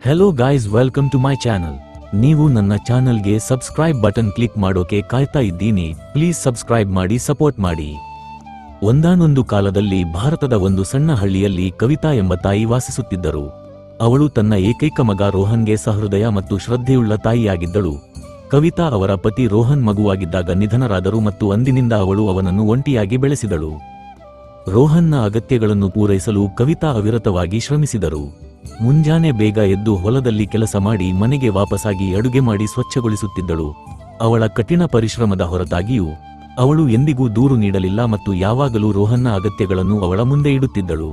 Hello guys welcome to my channel ನೀವು ನನ್ನ ಚಾನಲ್ಗೆ ಸಬ್ಸ್ಕ್ರೈಬ್ ಬಟನ್ ಕ್ಲಿಕ್ ಮಾಡೋಕೆ ಕಾಯ್ತಾ ಇದ್ದೀನಿ. ಪ್ಲೀಸ್ ಸಬ್ಸ್ಕ್ರೈಬ್ ಮಾಡಿ ಸಪೋರ್ಟ್ ಮಾಡಿ. ಒಂದಾನೊಂದು ಕಾಲದಲ್ಲಿ ಭಾರತದ ಒಂದು ಸಣ್ಣ ಹಳ್ಳಿಯಲ್ಲಿ ಕವಿತಾ ಎಂಬ ತಾಯಿ ವಾಸಿಸುತ್ತಿದ್ದರು. ಅವಳು ತನ್ನ ಏಕೈಕ ಮಗ ರೋಹನ್ಗೆ ಸಹೃದಯ ಮತ್ತು ಶ್ರದ್ಧೆಯುಳ್ಳ ತಾಯಿಯಾಗಿದ್ದಳು. ಕವಿತಾ ಅವರ ಪತಿ ರೋಹನ್ ಮಗುವಾಗಿದ್ದಾಗ ನಿಧನರಾದರು ಮತ್ತು ಅಂದಿನಿಂದ ಅವಳು ಅವನನ್ನು ಒಂಟಿಯಾಗಿ ಬೆಳೆಸಿದಳು. ರೋಹನ್ನ ಅಗತ್ಯಗಳನ್ನು ಪೂರೈಸಲು ಕವಿತಾ ಅವಿರತವಾಗಿ ಶ್ರಮಿಸಿದರು. ಮುಂಜಾನೆ ಬೇಗ ಎದ್ದು ಹೊಲದಲ್ಲಿ ಕೆಲಸ ಮಾಡಿ ಮನೆಗೆ ವಾಪಸಾಗಿ ಅಡುಗೆ ಮಾಡಿ ಸ್ವಚ್ಛಗೊಳಿಸುತ್ತಿದ್ದಳು. ಅವಳ ಕಠಿಣ ಪರಿಶ್ರಮದ ಹೊರತಾಗಿಯೂ ಅವಳು ಎಂದಿಗೂ ದೂರು ನೀಡಲಿಲ್ಲ ಮತ್ತು ಯಾವಾಗಲೂ ರೋಹನ್ನ ಅಗತ್ಯಗಳನ್ನು ಅವಳ ಮುಂದೆ ಇಡುತ್ತಿದ್ದಳು.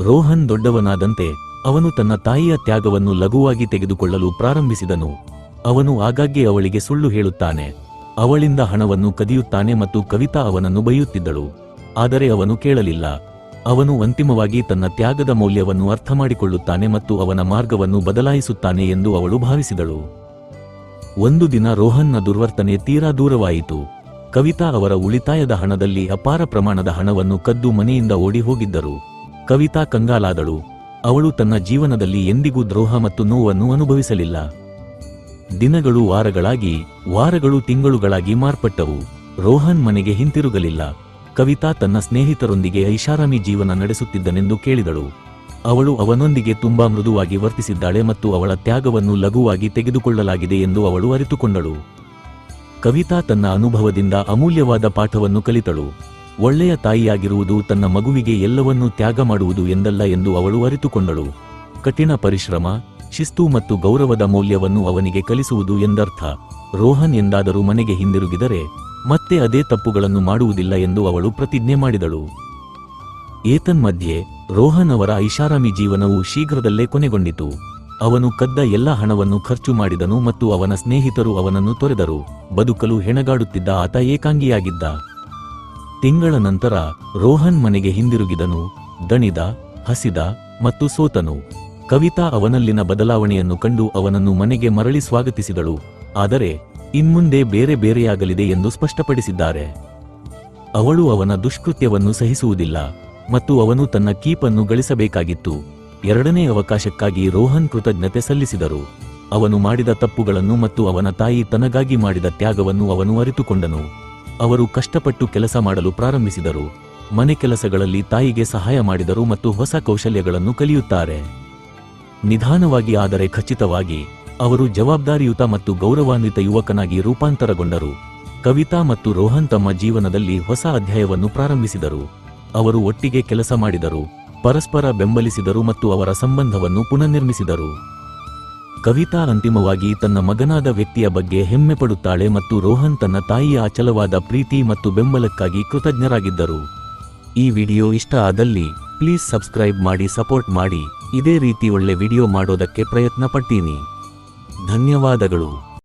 ರೋಹನ್ ದೊಡ್ಡವನಾದಂತೆ ಅವನು ತನ್ನ ತಾಯಿಯ ತ್ಯಾಗವನ್ನು ಲಘುವಾಗಿ ತೆಗೆದುಕೊಳ್ಳಲು ಪ್ರಾರಂಭಿಸಿದನು. ಅವನು ಆಗಾಗ್ಗೆ ಅವಳಿಗೆ ಸುಳ್ಳು ಹೇಳುತ್ತಾನೆ. ಅವಳಿಂದ ಹಣವನ್ನು ಕದಿಯುತ್ತಾನೆ ಮತ್ತು ಕವಿತಾ ಅವನನ್ನು ಬೈಯುತ್ತಿದ್ದಳು. ಆದರೆ ಅವನು ಕೇಳಲಿಲ್ಲ. ಅವನು ಅಂತಿಮವಾಗಿ ತನ್ನ ತ್ಯಾಗದ ಮೌಲ್ಯವನ್ನು ಅರ್ಥಮಾಡಿಕೊಳ್ಳುತ್ತಾನೆ ಮತ್ತು ಅವನ ಮಾರ್ಗವನ್ನು ಬದಲಾಯಿಸುತ್ತಾನೆ ಎಂದು ಅವಳು ಭಾವಿಸಿದಳು. ಒಂದು ದಿನ ರೋಹನ್ನ ದುರ್ವರ್ತನೆ ತೀರಾ ದೂರವಾಯಿತು. ಕವಿತಾ ಅವರ ಉಳಿತಾಯದ ಹಣದಲ್ಲಿ ಅಪಾರ ಪ್ರಮಾಣದ ಹಣವನ್ನು ಕದ್ದು ಮನೆಯಿಂದ ಓಡಿ ಹೋಗಿದ್ದರು. ಕವಿತಾ ಕಂಗಾಲಾದಳು. ಅವಳು ತನ್ನ ಜೀವನದಲ್ಲಿ ಎಂದಿಗೂ ದ್ರೋಹ ಮತ್ತು ನೋವನ್ನು ಅನುಭವಿಸಲಿಲ್ಲ. ದಿನಗಳು ವಾರಗಳಾಗಿ, ವಾರಗಳು ತಿಂಗಳುಗಳಾಗಿ ಮಾರ್ಪಟ್ಟವು. ರೋಹನ್ ಮನೆಗೆ ಹಿಂತಿರುಗಲಿಲ್ಲ. ಕವಿತಾ ತನ್ನ ಸ್ನೇಹಿತರೊಂದಿಗೆ ಐಷಾರಾಮಿ ಜೀವನ ನಡೆಸುತ್ತಿದ್ದನೆಂದು ಕೇಳಿದಳು. ಅವಳು ಅವನೊಂದಿಗೆ ತುಂಬಾ ಮೃದುವಾಗಿ ವರ್ತಿಸಿದ್ದಾಳೆ ಮತ್ತು ಅವಳ ತ್ಯಾಗವನ್ನು ಲಘುವಾಗಿ ತೆಗೆದುಕೊಳ್ಳಲಾಗಿದೆ ಎಂದು ಅವಳು ಅರಿತುಕೊಂಡಳು. ಕವಿತಾ ತನ್ನ ಅನುಭವದಿಂದ ಅಮೂಲ್ಯವಾದ ಪಾಠವನ್ನು ಕಲಿತಳು. ಒಳ್ಳೆಯ ತಾಯಿಯಾಗಿರುವುದು ತನ್ನ ಮಗುವಿಗೆ ಎಲ್ಲವನ್ನೂ ತ್ಯಾಗ ಮಾಡುವುದು ಎಂದಲ್ಲ ಎಂದು ಅವಳು ಅರಿತುಕೊಂಡಳು. ಕಠಿಣ ಪರಿಶ್ರಮ, ಶಿಸ್ತು ಮತ್ತು ಗೌರವದ ಮೌಲ್ಯವನ್ನು ಅವನಿಗೆ ಕಲಿಸುವುದು ಎಂದರ್ಥ. ರೋಹನ್ ಎಂದಾದರೂ ಮನೆಗೆ ಹಿಂದಿರುಗಿದರೆ ಮತ್ತೆ ಅದೇ ತಪ್ಪುಗಳನ್ನು ಮಾಡುವುದಿಲ್ಲ ಎಂದು ಅವಳು ಪ್ರತಿಜ್ಞೆ ಮಾಡಿದಳು. ಏತನ್ಮಧ್ಯೆ ರೋಹನ್ ಅವರ ಐಷಾರಾಮಿ ಜೀವನವು ಶೀಘ್ರದಲ್ಲೇ ಕೊನೆಗೊಂಡಿತು. ಅವನು ಕದ್ದ ಎಲ್ಲ ಹಣವನ್ನು ಖರ್ಚು ಮಾಡಿದನು ಮತ್ತು ಅವನ ಸ್ನೇಹಿತರು ಅವನನ್ನು ತೊರೆದರು. ಬದುಕಲು ಹೆಣಗಾಡುತ್ತಿದ್ದ ಆತ ಏಕಾಂಗಿಯಾಗಿದ್ದ. ತಿಂಗಳ ನಂತರ ರೋಹನ್ ಮನೆಗೆ ಹಿಂದಿರುಗಿದನು. ದಣಿದ, ಹಸಿದ ಮತ್ತು ಸೋತನು. ಕವಿತಾ ಅವನಲ್ಲಿನ ಬದಲಾವಣೆಯನ್ನು ಕಂಡು ಅವನನ್ನು ಮನೆಗೆ ಮರಳಿ ಸ್ವಾಗತಿಸಿದಳು. ಆದರೆ ಇನ್ಮುಂದೆ ಬೇರೆ ಬೇರೆಯಾಗಲಿದೆ ಎಂದು ಸ್ಪಷ್ಟಪಡಿಸಿದ್ದಾರೆ. ಅವಳು ಅವನ ದುಷ್ಕೃತ್ಯವನ್ನು ಸಹಿಸುವುದಿಲ್ಲ ಮತ್ತು ಅವನು ತನ್ನ ಕೀಪನ್ನು ಗಳಿಸಬೇಕಾಗಿತ್ತು. ಎರಡನೇ ಅವಕಾಶಕ್ಕಾಗಿ ರೋಹನ್ ಕೃತಜ್ಞತೆ ಸಲ್ಲಿಸಿದರು. ಅವನು ಮಾಡಿದ ತಪ್ಪುಗಳನ್ನು ಮತ್ತು ಅವನ ತಾಯಿ ತನಗಾಗಿ ಮಾಡಿದ ತ್ಯಾಗವನ್ನು ಅವನು ಅರಿತುಕೊಂಡನು. ಅವರು ಕಷ್ಟಪಟ್ಟು ಕೆಲಸ ಮಾಡಲು ಪ್ರಾರಂಭಿಸಿದರು. ಮನೆ ಕೆಲಸಗಳಲ್ಲಿ ತಾಯಿಗೆ ಸಹಾಯ ಮಾಡಿದರು ಮತ್ತು ಹೊಸ ಕೌಶಲ್ಯಗಳನ್ನು ಕಲಿಯುತ್ತಾರೆ. ನಿಧಾನವಾಗಿ ಆದರೆ ಖಚಿತವಾಗಿ ಅವರು ಜವಾಬ್ದಾರಿಯುತ ಮತ್ತು ಗೌರವಾನ್ವಿತ ಯುವಕನಾಗಿ ರೂಪಾಂತರಗೊಂಡರು. ಕವಿತಾ ಮತ್ತು ರೋಹನ್ ತಮ್ಮ ಜೀವನದಲ್ಲಿ ಹೊಸ ಅಧ್ಯಾಯವನ್ನು ಪ್ರಾರಂಭಿಸಿದರು. ಅವರು ಒಟ್ಟಿಗೆ ಕೆಲಸ ಮಾಡಿದರು, ಪರಸ್ಪರ ಬೆಂಬಲಿಸಿದರು ಮತ್ತು ಅವರ ಸಂಬಂಧವನ್ನು ಪುನರ್ನಿರ್ಮಿಸಿದರು. ಕವಿತಾ ಅಂತಿಮವಾಗಿ ತನ್ನ ಮಗನಾದ ವ್ಯಕ್ತಿಯ ಬಗ್ಗೆ ಹೆಮ್ಮೆ ಪಡುತ್ತಾಳೆ ಮತ್ತು ರೋಹನ್ ತನ್ನ ತಾಯಿಯ ಅಚಲವಾದ ಪ್ರೀತಿ ಮತ್ತು ಬೆಂಬಲಕ್ಕಾಗಿ ಕೃತಜ್ಞರಾಗಿದ್ದರು. ಈ ವಿಡಿಯೋ ಇಷ್ಟ ಆದಲ್ಲಿ ಪ್ಲೀಸ್ ಸಬ್ಸ್ಕ್ರೈಬ್ ಮಾಡಿ ಸಪೋರ್ಟ್ ಮಾಡಿ, ಇದೇ ರೀತಿ ಒಳ್ಳೆ ವಿಡಿಯೋ ಮಾಡೋದಕ್ಕೆ ಪ್ರಯತ್ನ ಪಡ್ತೀನಿ ಧನ್ಯವಾದಗಳು.